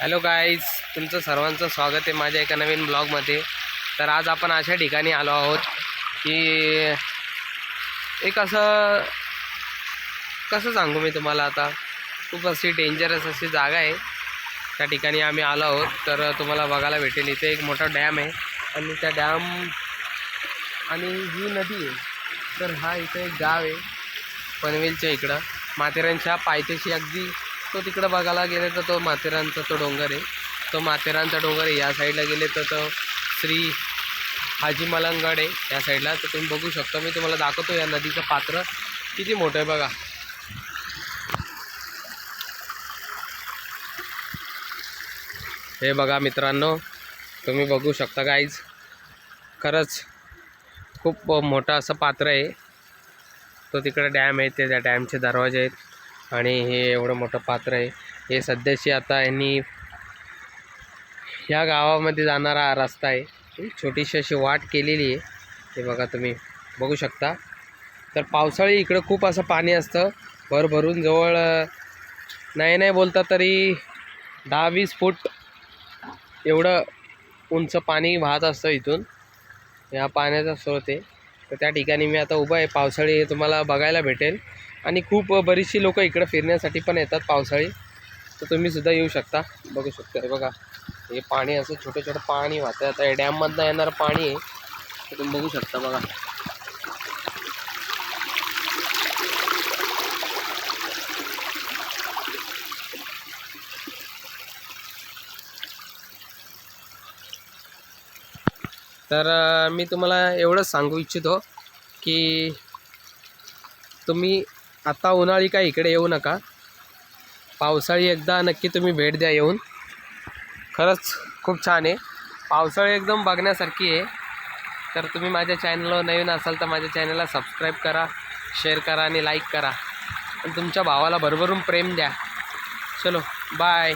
Hello guys तुमचं सर्वांचं स्वागत आहे माझ्या एका नवीन ब्लॉगमध्ये. तर आज आपण अशा ठिकाणी आलो आहोत की एक असं कसं सांगू मी तुम्हाला आता? खूप अशी डेंजरस अशी जागा आहे. त्या ठिकाणी आम्ही आलो आहोत. तर तुम्हाला बघायला भेटेल इथे एक मोठा डॅम आहे. आणि त्या डॅम आणि ही नदी आहे. तर हा इथं एक गाव आहे पनवेलच्या इकडं. माथेरानच्या पायथ्याशी अगदी तो तिकडं बघायला गेले तर तो माथेरानचा तो डोंगर आहे. तो माथेरानचा डोंगर आहे. या साईडला गेले तर तो श्री हाजी मलंगड आहे या साईडला. तर तुम्ही बघू शकता. मी तुम्हाला दाखवतो या नदीचं पात्र. किती मोठं आहे बघा. हे बघा मित्रांनो तुम्ही बघू शकता गाईज खरंच खूप मोठं असं पात्र आहे. तो तिकडे डॅम आहे. ते त्या डॅमचे दरवाजे आहेत. आणि हे एवढं मोठं पात्र आहे. हे सध्याशी आता यांनी ह्या गावामध्ये जाणारा हा रस्ता आहे. छोटीशी अशी वाट केलेली आहे. हे बघा तुम्ही बघू शकता. तर पावसाळी इकडं खूप असं पाणी असतं. भरभरून जवळ नाही नाही बोलता तरी दहा वीस फूट एवढं उंच पाणी वाहत असतं इथून. या पाण्याचा स्रोत आहे. तर त्या ठिकाणी मी आता उभा आहे. पावसाळी तुम्हाला बघायला भेटेल. आणि खूप बरीचशी लोक इकडं फिरण्यासाठी पण येतात पावसाळी. तर तुम्ही सुद्धा येऊ शकता. बघू शकता. बघा. हे पाणी असं छोटं छोटं पाणी वाहतं आता हे डॅममधनं येणारं पाणी आहे. तर तुम्ही बघू शकता बघा. तर मी तुम्हाला एवढंच सांगू इच्छितो की तुम्ही आता उन्हाळी काय इकडे येऊ नका. पावसाळी एकदा नक्की तुम्ही भेट द्या येऊन. खरंच खूप छान आहे. पावसाळी एकदम बघण्यासारखी आहे. तर तुम्ही माझ्या चॅनलवर नवीन असाल तर माझ्या चॅनलला सबस्क्राईब करा शेअर करा आणि लाईक करा. आणि तुमच्या भावाला भरभरून प्रेम द्या. चलो बाय